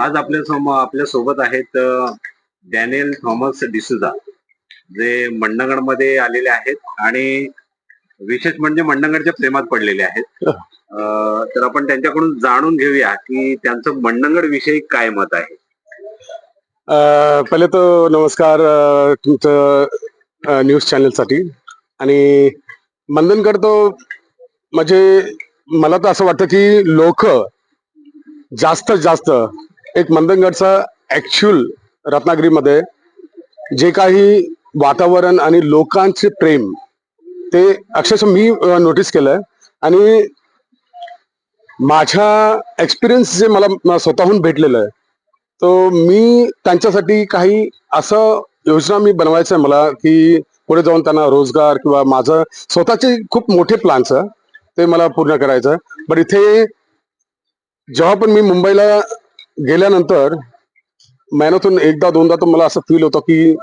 आज आपल्या सम आपल्यासोबत आहेत डॅनियल थॉमस डिसुजा जे मंडणगडमध्ये आलेले आहेत आणि विशेष म्हणजे मंडणगडच्या प्रेमात पडलेले आहेत. तर आपण त्यांच्याकडून जाणून घेऊया की त्यांचं मंडणगड विषयी काय मत आहे. पहिले तर नमस्कार तुमचं न्यूज चॅनलसाठी. आणि मंदनगड तो म्हणजे मला तर असं वाटतं की लोक जास्त जास्त एक मंदनगडचा ऍक्च्युअल रत्नागिरीमध्ये जे काही वातावरण आणि लोकांचे प्रेम ते अक्षरशः मी नोटीस केलंय. आणि माझ्या एक्सपिरियन्स जे मला स्वतःहून भेटलेलं आहे तो मी त्यांच्यासाठी काही असं योजना मी बनवायचं आहे मला की पुढे जाऊन त्यांना रोजगार किंवा माझं स्वतःचे खूप मोठे प्लॅन्स आहे ते मला पूर्ण करायचं आहे. पण इथे जेव्हा पण मी मुंबईला गेल्यानंतर महिन्यातून एकदा दोनदा तर मला असं फील होतं की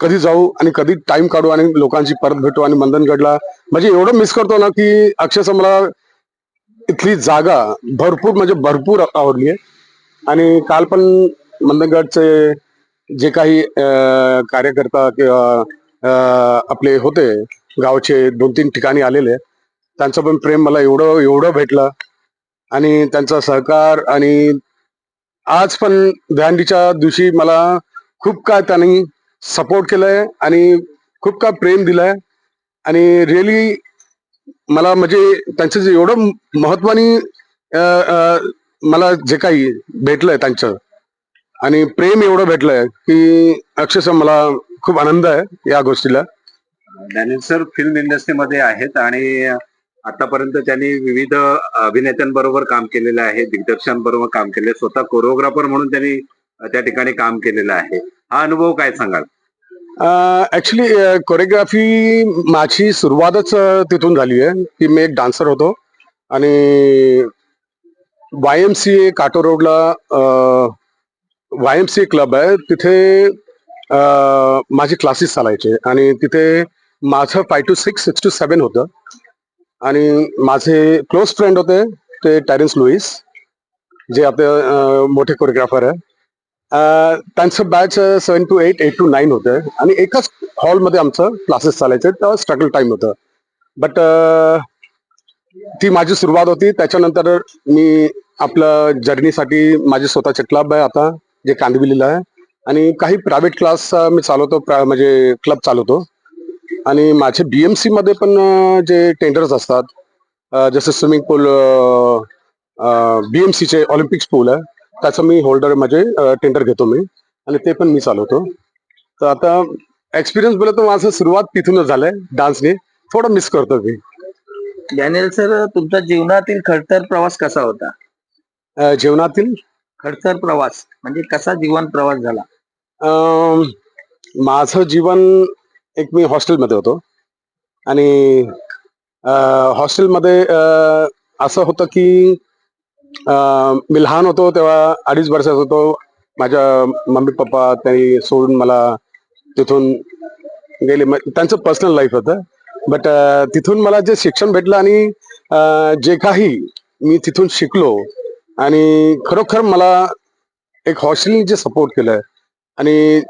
कधी जाऊ आणि कधी टाइम काढू आणि लोकांची परत भेटू आणि मंदनगडला म्हणजे एवढं मिस करतो ना की अक्षरशः मला इथली जागा भरपूर म्हणजे भरपूर आवडली आहे. आणि काल पण मंदनगडचे जे काही कार्यकर्ता किंवा आपले होते गावचे दोन तीन ठिकाणी आलेले त्यांचं पण प्रेम मला एवढं एवढं भेटलं. आणि त्यांचा सहकार आणि आज पण दहंडीच्या दिवशी मला खूप काय त्यांनी सपोर्ट केलंय आणि खूप काय प्रेम दिलंय. आणि रिअली मला म्हणजे त्यांचं जे एवढं महत्वानी मला जे काही भेटलंय त्यांचं आणि प्रेम एवढं भेटलंय की अक्षरशः मला खूप आनंद आहे या गोष्टीला. सर फिल्म इंडस्ट्रीमध्ये आहेत आणि आतापर्यंत त्यांनी विविध अभिनेत्यांबरोबर काम केलेलं आहे दिग्दर्शकांबरोबर काम केले स्वतः कोरिओग्राफर म्हणून त्यांनी त्या ठिकाणी काम केलेलं आहे. हा अनुभव काय सांगाल? ऍक्च्युली कोरिओग्राफी माझी सुरुवातच तिथून झाली आहे की मी एक डान्सर होतो आणि वाय एम सी ए काटो रोडला Y M C A club आहे. तिथे माझे क्लासेस चालायचे आणि तिथे माझं five two six six two seven होतं. आणि माझे क्लोज फ्रेंड होते ते टॅरिन्स लुईस जे आपले मोठे कोरिओग्राफर आहे. त्यांचं batch seven two eight eight two nine होते. आणि एकाच हॉलमध्ये आमचं क्लासेस चालायचे तेव्हा स्ट्रगल टाइम होतं. बट ती माझी सुरुवात होती. त्याच्यानंतर मी आपलं जर्नीसाठी माझे स्वतःचे क्लब आहे आता जे कांदिवलीला आहे. आणि काही प्रायव्हेट क्लास मी चालवतो प्रा- म्हणजे क्लब चालवतो. आणि माझे बीएमसी मध्ये पण जे टेंडर्स असतात जसं स्विमिंग पूल बीएमसीचे ऑलिम्पिक्स पूल आहे त्याचं मी होल्डर म्हणजे टेंडर घेतो मी आणि ते पण मी चालवतो. तर आता एक्सपिरियन्स बोलत तर माझं सुरुवात तिथूनच झालंय डान्सने थोडं मिस करतो मी. डॅनियल सर तुमचा जीवनातील खडतर प्रवास कसा होता? अं, जेवणातील खडतर प्रवास म्हणजे कसा जीवन प्रवास झाला? माझं जीवन एक मी हॉस्टेलमध्ये होतो. आणि हॉस्टेलमध्ये असं होतं की मी लहान होतो तेव्हा अडीच वर्षाचा होतो. माझ्या मम्मी पप्पा त्यांनी सोडून मला तिथून गेले. त्यांचं पर्सनल लाईफ होतं. बट तिथून मला जे शिक्षण भेटलं आणि जे काही मी तिथून शिकलो आणि खरोखर मला एक हॉस्टेलने जे सपोर्ट केलंय आणि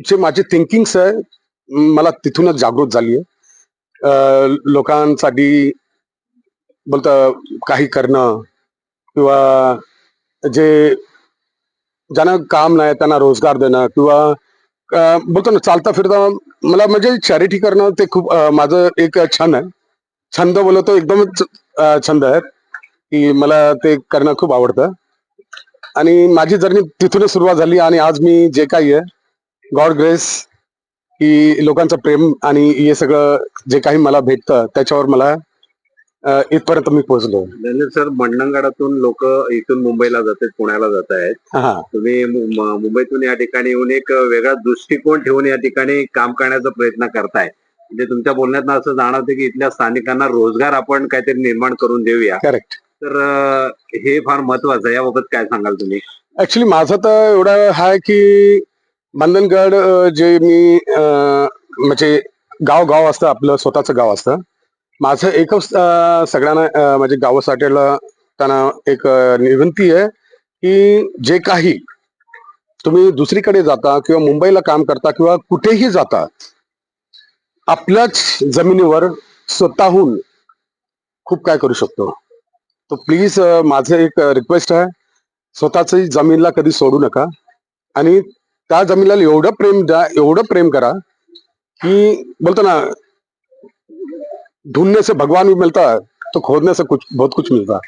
जे माझे थिंकिंग्स आहे मला तिथूनच जागृत झाली आहे लोकांसाठी बोलतं काही करणं किंवा जे ज्यांना काम नाही त्यांना रोजगार देणं किंवा बोलतो ना चालता फिरता मला म्हणजे चॅरिटी करणं ते खूप माझं एक छंद आहे. छंद बोलतो एकदमच छंद आहे. की मला ते करणं खूप आवडतं. आणि माझी जर्नी तिथूनच सुरुवात झाली आणि आज मी जे काही आहे गॉड ग्रेस की लोकांचं प्रेम आणि हे सगळं जे काही मला भेटतं त्याच्यावर मला अं, इथपर्यंत मी पोहोचलो. सर मंडणगडातून लोक इथून मुंबईला जातात पुण्याला जात आहेत. हा. तुम्ही मु- म- मुंबईतून या ठिकाणी येऊन एक वेगळा दृष्टिकोन ठेवून या ठिकाणी काम करण्याचा प्रयत्न करताय. म्हणजे तुमच्या बोलण्यात असं जाणवतं की इथल्या स्थानिकांना रोजगार आपण काहीतरी निर्माण करून देऊया. करेक्ट तर अं, हे फार महत्वाचं आहे. याबाबत काय सांगाल तुम्ही? ऍक्च्युली माझं तर एवढं आहे की मंदनगड जे मी म्हणजे गाव गाव असतं आपलं स्वतःचं गाव असतं. माझं एकच सगळ्यांना म्हणजे गावासाठीला त्यांना एक विनंती आहे की जे काही तुम्ही दुसरीकडे जाता किंवा मुंबईला काम करता किंवा कुठेही जाता आपल्याच जमिनीवर स्वतःहून खूप काय करू शकतो. तो प्लीज माझं एक रिक्वेस्ट आहे. स्वतःच जमीनला कधी सोडू नका. आणि त्या जमिनीला एवढं प्रेम द्या एवढं प्रेम करा की बोलतो ना ढूंढने से भगवान भी मिलता है तो खोदने से कुछ बहुत कुछ मिलता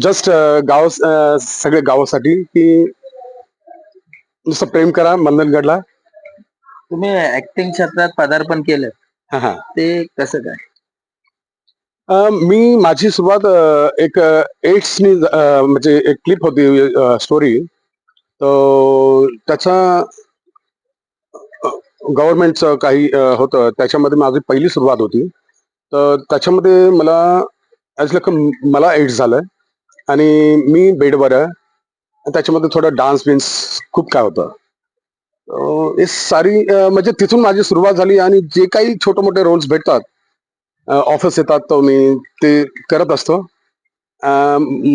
जस्ट गाव अं, सगळे गावासाठी की नुसतं प्रेम करा मंदनगडला तुम्ही ऍक्टिंग क्षेत्रात पदार्पण केलं. हा हा. ते कसं काय? अं, मी माझी सुरुवात अं, एक एड्सनी म्हणजे एक क्लिप होती स्टोरी तर त्याचा गव्हर्नमेंटचं काही अं, होतं. त्याच्यामध्ये माझी पहिली सुरुवात होती. तर त्याच्यामध्ये मला ॲज लाईक मला एड्स झालंय. आणि मी बेडवर आहे. त्याच्यामध्ये थोडं डान्स बिन्स खूप काय होतं. हे सारी म्हणजे तिथून माझी सुरुवात झाली आणि जे काही छोटे मोठे रोल्स भेटतात ऑफिस येतात तो मी ते करत असतो.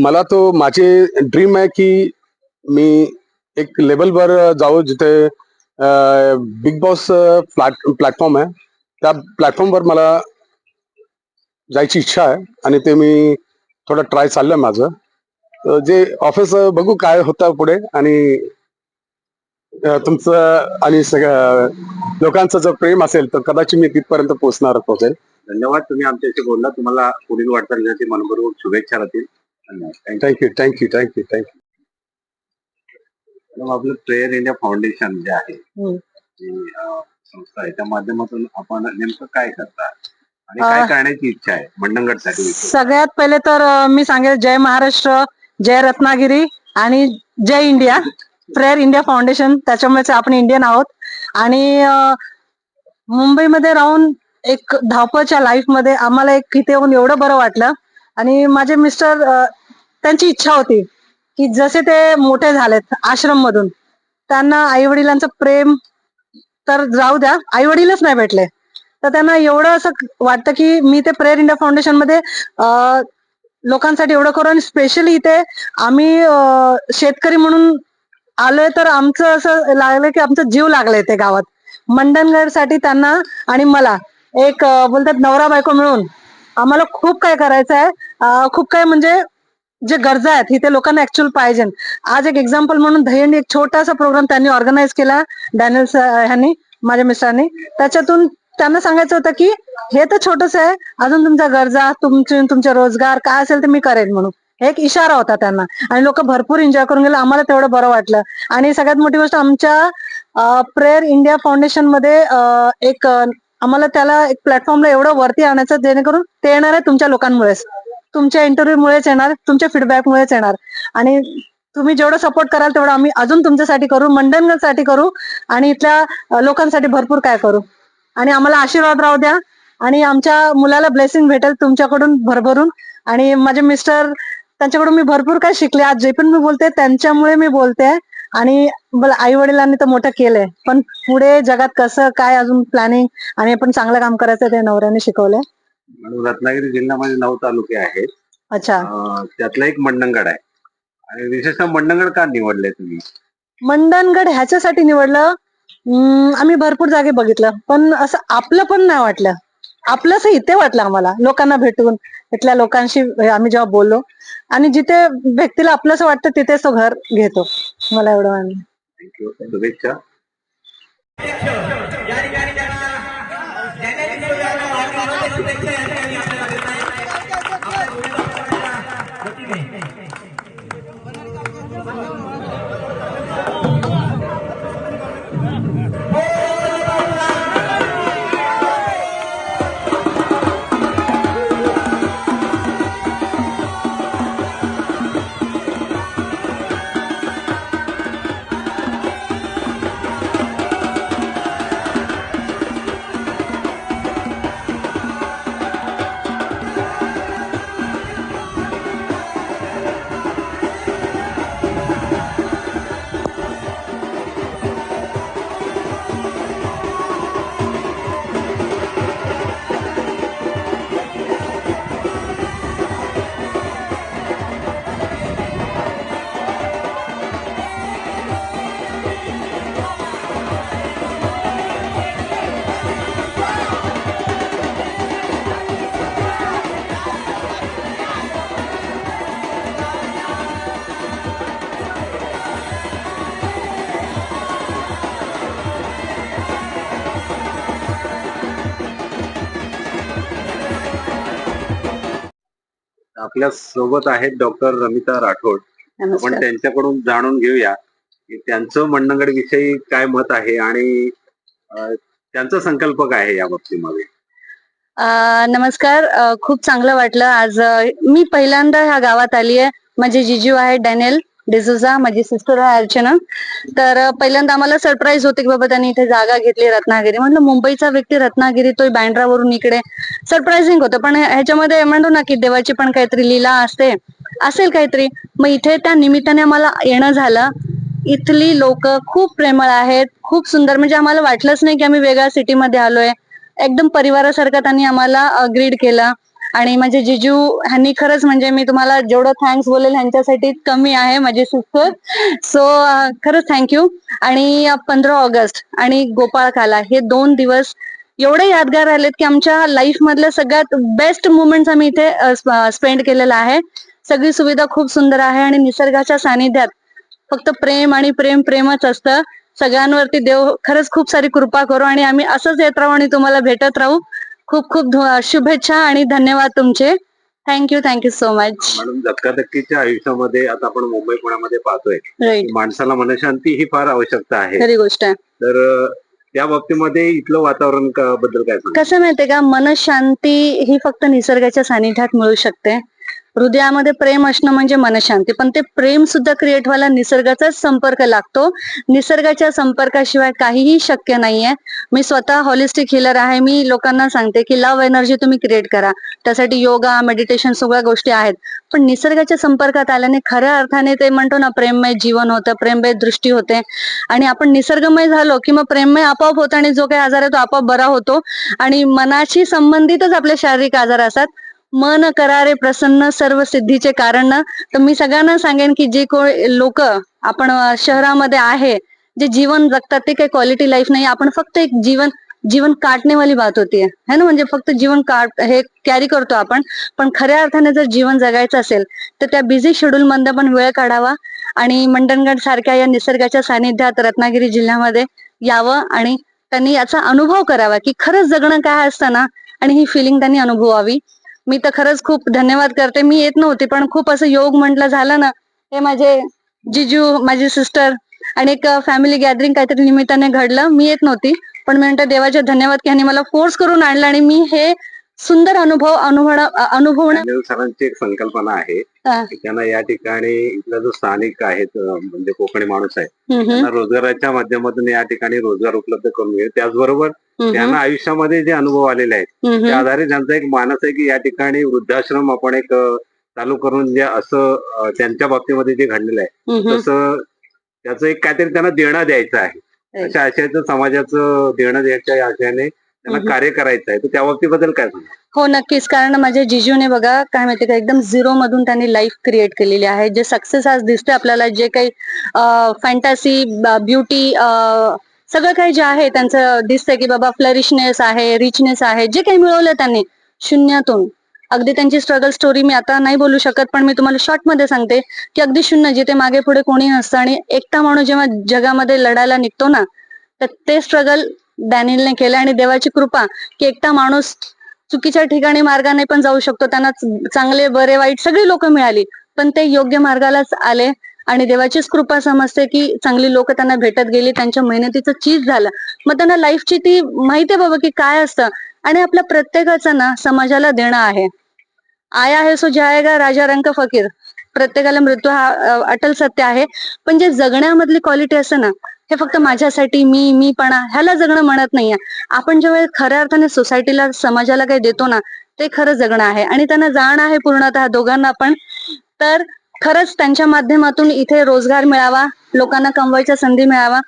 मला तो माझे ड्रीम आहे की मी एक लेवलवर जाऊ जिथे बिग बॉस प्लॅट प्लॅटफॉर्म आहे. त्या प्लॅटफॉर्मवर मला जायची इच्छा आहे आणि ते मी थोडं ट्राय चाललंय माझं. जे ऑफिस बघू काय होतं पुढे आणि तुमचं आणि सगळ्या लोकांचं जर प्रेम असेल तर कदाचित मी तिथपर्यंत पोहोचणार पोहोचेल. धन्यवाद तुम्ही आमच्याशी बोलला तुम्हाला पुढील वाटचालीसाठी मनपूर्वक शुभेच्छा राहतील. धन्यवाद. Thank you thank you thank you thank you madam, आपलं प्रेयर इंडिया फाउंडेशन जे आहे संस्था आहे त्या माध्यमातून आपण नेमकं काय करता? आणि काय करण्याची इच्छा आहे? मंडणगडसाठी सगळ्यात पहिले तर मी सांगेल जय महाराष्ट्र जय रत्नागिरी आणि जय इंडिया. प्रेयर इंडिया फाउंडेशन त्याच्यामुळेच आपण इंडियन आहोत. आणि मुंबईमध्ये राहून एक धावपळच्या लाईफमध्ये आम्हाला एक इथे येऊन एवढं बरं वाटलं. आणि माझे मिस्टर त्यांची इच्छा होती की जसे ते मोठे झालेत आश्रम मधून त्यांना आई वडिलांचं प्रेम तर जाऊ द्या. आई वडीलच नाही भेटले. तर त्यांना एवढं असं वाटतं की मी ते प्रेयर इंडिया फाउंडेशनमध्ये लोकांसाठी एवढं करू आणि स्पेशली इथे आम्ही शेतकरी म्हणून आलोय तर आमचं असं लागलं की आमचा जीव लागलाय ते गावात. मंडणगडसाठी त्यांना आणि मला एक बोलतात नवरा बायको मिळून आम्हाला खूप काय करायचं आहे. खूप काय म्हणजे जे गरजा आहेत इथे लोकांना ऍक्च्युअल पाहिजे. आज एक एक्झाम्पल म्हणून दहीहंडी एक छोटासा प्रोग्राम त्यांनी ऑर्गनाईज केला. डॅनियल ह्यांनी माझ्या मिस्टरांनी. त्याच्यातून त्यांना सांगायचं होतं की हे तर छोटस आहे अजून तुमच्या गरजा तुमचे तुमचे रोजगार काय असेल ते मी करेन म्हणून. एक इशारा होता त्यांना. आणि लोक भरपूर एन्जॉय करून गेले. आम्हाला तेवढं बरं वाटलं. आणि सगळ्यात मोठी गोष्ट आमच्या प्रेयर इंडिया फाउंडेशनमध्ये एक आम्हाला त्याला एक प्लॅटफॉर्मला एवढं वरती आणायचं जेणेकरून ते येणार आहे तुमच्या लोकांमुळेच. तुमच्या इंटरव्ह्यूमुळेच येणार तुमच्या फीडबॅक मुळेच येणार. आणि तुम्ही जेवढं सपोर्ट कराल तेवढं आम्ही अजून तुमच्यासाठी करू मंडनसाठी करू आणि इथल्या लोकांसाठी भरपूर काय करू. आणि आम्हाला आशीर्वाद राहू द्या. आणि आमच्या मुलाला ब्लेसिंग भेटेल तुमच्याकडून भरभरून. आणि माझे मिस्टर त्यांच्याकडून मी भरपूर काय शिकले. आज जे पण मी बोलते त्यांच्यामुळे मी बोलते. आणि आई वडिलांनी तर मोठं केलंय. पण पुढे जगात कसं काय अजून प्लॅनिंग आणि आपण चांगलं काम करायचं ते नवऱ्याने शिकवलंय. रत्नागिरी जिल्ह्यामध्ये नऊ तालुके आहेत. अच्छा. त्यातला एक मंडणगड आहे. आणि विशेषतः मंडणगड का निवडले तुम्ही? मंडणगड ह्याच्यासाठी निवडलं आम्ही भरपूर जागे बघितलं. पण असं आपलं पण नाही वाटलं. आपलंच इथे वाटलं आम्हाला लोकांना भेटून इथल्या लोकांशी आम्ही जेव्हा बोललो. आणि जिथे व्यक्तीला आपलंच वाटतं तिथेच तो घर घेतो. मला एवढं वाटलं. या आपल्यासोबत आहेत डॉक्टर रमिता राठोड. आपण त्यांच्याकडून जाणून घेऊया की त्यांचं मंडणगड विषयी काय मत आहे आणि त्यांचा संकल्प काय आहे या बाबतीमध्ये? नमस्कार. खूप चांगलं वाटलं. आज मी पहिल्यांदा ह्या गावात आली आहे माझे जिजू आहे डॅनियल. डिझुजा माझी सिस्टर आहे अर्चना. तर पहिल्यांदा आम्हाला सरप्राईज होते की बाबा त्यांनी इथे जागा घेतली रत्नागिरी. म्हटलं मुंबईचा व्यक्ती रत्नागिरी तो बँड्रावरून इकडे. सरप्राइझिंग होतं पण ह्याच्यामध्ये म्हणतो ना की देवाची पण काहीतरी लीला असते. असेल काहीतरी. मग इथे त्या निमित्ताने आम्हाला येणं झालं. इथली लोक खूप प्रेमळ आहेत खूप सुंदर. म्हणजे आम्हाला वाटलंच नाही की आम्ही वेगळ्या सिटीमध्ये आलोय. एकदम परिवारासारखं त्यांनी आम्हाला ग्रीड केलं. आणि माझे जिजू ह्यांनी खरंच म्हणजे मी तुम्हाला जेवढं थँक्स बोलेल ह्यांच्यासाठी कमी आहे माझे सिस्टर सो खरंच थँक्यू आणि पंधरा ऑगस्ट आणि गोपाळकाला हे दोन दिवस एवढे यादगार राहिलेत की आमच्या लाईफ मधल्या सगळ्यात बेस्ट मुमेंट्स आम्ही इथे स्पेंड केलेला आहे. सगळी सुविधा खूप सुंदर आहे आणि निसर्गाच्या सानिध्यात फक्त प्रेम आणि प्रेम प्रेमच असतं. सगळ्यांवरती देव खरंच खूप सारी कृपा करू आणि आम्ही असंच येत राहू आणि तुम्हाला भेटत राहू. खूप खूप शुभेच्छा आणि धन्यवाद तुमचे. Thank you thank you so much madam धक्काधक्कीच्या आयुष्यामध्ये आता आपण मुंबई पुण्यामध्ये पाहतोय. माणसाला मनशांती ही फार आवश्यकता आहे. खरी गोष्ट आहे. तर त्या बाबतीमध्ये इथलं वातावरण का- बद्दल काय कसं माहितीये का? मनशांती ही फक्त निसर्गाच्या सानिध्यात मिळू शकते. हृदयामध्ये प्रेम असणं म्हणजे मनशांती. पण ते प्रेम सुद्धा क्रिएट व्हायला निसर्गाचाच संपर्क लागतो. निसर्गाच्या संपर्काशिवाय काहीही शक्य नाहीये. मी स्वतः हॉलिस्टिक हिलर आहे. मी लोकांना सांगते की लव्ह एनर्जी तुम्ही क्रिएट करा. त्यासाठी योगा मेडिटेशन सगळ्या गोष्टी आहेत. पण निसर्गाच्या संपर्कात आल्याने खऱ्या अर्थाने ते म्हणतो ना प्रेममय जीवन होतं प्रेममय दृष्टी होते. आणि आपण निसर्गमय झालो की मग प्रेममय आपोआप होतं आणि जो काही आजार आहे तो आपोआप बरा होतो. आणि मनाशी संबंधितच आपले शारीरिक आजार असतात. मन करारे प्रसन्न सर्व सिद्धीचे कारण तर मी सगळ्यांना सांगेन की जे कोणी लोक आपण शहरामध्ये आहे जे जीवन जगतात ते काही क्वालिटी लाईफ नाही. आपण फक्त एक जीवन जीवन काटणे वाली बात होती है ना? म्हणजे फक्त जीवन काट हे कॅरी करतो आपण. पण खऱ्या अर्थाने जर जीवन जगायचं असेल तर त्या बिझी शेड्यूल मध्ये पण वेळ काढावा. आणि मंडणगड सारख्या या निसर्गाच्या सानिध्यात रत्नागिरी जिल्ह्यामध्ये यावं आणि त्यांनी याचा अनुभव करावा की खरंच जगणं काय असतं ना? आणि ही फिलिंग त्यांनी अनुभवावी. मी तर खरंच खूप धन्यवाद करते. मी येत नव्हती पण खूप असं योग म्हटलं झालं ना. हे माझे जिजू माझी सिस्टर आणि एक फॅमिली गॅदरिंग काहीतरी निमित्ताने घडलं. मी येत नव्हती पण मी म्हणते देवाचे धन्यवाद की ह्यांनी मला फोर्स करून आणलं आणि मी हे सुंदर अनुभव अनुभव अनुभवणं सरांची एक संकल्पना आहे त्यांना या ठिकाणी इथला जो स्थानिक आहेत म्हणजे कोकणी माणूस आहे त्यांना रोजगाराच्या माध्यमातून या ठिकाणी रोजगार उपलब्ध करून मिळेल. त्याचबरोबर त्यांना आयुष्यामध्ये जे अनुभव आलेले आहेत त्या. आधारे त्यांचा एक मानस आहे की या ठिकाणी वृद्धाश्रम आपण एक चालू करून जे असं त्यांच्या बाबतीमध्ये जे घडलेलं आहे. तसं त्याचं एक काहीतरी त्यांना देणं द्यायचं आहे. अशा आशयाचं समाजाचं देणं द्यायच्या आशयाने त्यांना. कार्य करायचं आहे. तर त्या बाबतीबद्दल काय सांगा हो नक्कीच. कारण माझ्या जिजूने बघा काय माहिती का एकदम झिरो मधून त्यांनी लाईफ क्रिएट केलेली आहे. जे सक्सेस आज दिसते आपल्याला जे काही फॅन्टसी ब्युटी सगळं काही जे आहे त्यांचं दिसतंय की बाबा फ्लरिशनेस आहे रिचनेस आहे जे काही मिळवलं त्यांनी शून्यातून. अगदी त्यांची स्ट्रगल स्टोरी मी आता नाही बोलू शकत पण मी तुम्हाला शॉर्टमध्ये सांगते की अगदी शून्य जिथे मागे पुढे कोणी नसतं आणि एकटा माणूस जेव्हा जगामध्ये लढायला निघतो ना तर ते स्ट्रगल डॅनियलने केलं आणि देवाची कृपा की एकटा माणूस चुकीच्या ठिकाणी मार्गाने पण जाऊ शकतो त्यांना चांगले बरे वाईट सगळी लोक मिळाली पण ते योग्य मार्गालाच आले आणि देवाचीच कृपा समजते की चांगली लोक त्यांना भेटत गेली त्यांच्या मेहनतीचं चीज झालं. मग त्यांना लाईफची ती माहिती आहे बाबा की काय असतं? आणि आपल्या प्रत्येकाचं ना समाजाला देणं आहे. आया है सो जायगा राजा रंक फकीर. प्रत्येकाला मृत्यू हा अटल सत्य आहे. पण जे जगण्यामधली क्वालिटी असते ना हे फक्त माझ्यासाठी मी मीपणा ह्याला जगणं म्हणत नाहीये. आपण जेव्हा खऱ्या अर्थाने सोसायटीला समाजाला काही देतो ना ते खरं जगणं आहे. आणि त्यांना जाण आहे पूर्णतः दोघांना पण. तर खरंच त्यांच्या माध्यमातून इथे रोजगार मिळावा लोकांना कमवायच्या संधी मिळावा.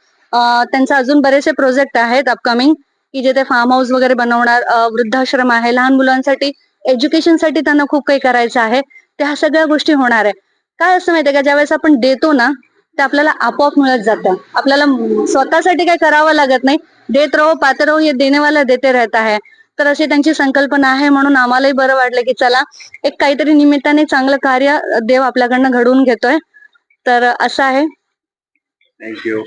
त्यांचा अजून बरेचसे प्रोजेक्ट आहेत अपकमिंग की जिथे फार्म हाऊस वगैरे बनवणार वृद्धाश्रम आहे लहान मुलांसाठी एज्युकेशनसाठी त्यांना खूप काही करायचं आहे. त्या सगळ्या गोष्टी होणार आहे. काय असं माहितीये का ज्यावेळेस आपण देतो ना ते आपल्याला आपोआप मिळत जातं. आपल्याला स्वतःसाठी काही करावं लागत नाही. देत राहो पात्र राहो हे देणेवाला देते रहता है तर अशी त्यांची संकल्पना आहे म्हणून आम्हालाही बरं वाटलं की चला एक काहीतरी निमित्ताने चांगलं कार्य देव आपल्याकडनं घडवून घेतोय. तर असं आहे. थँक्यू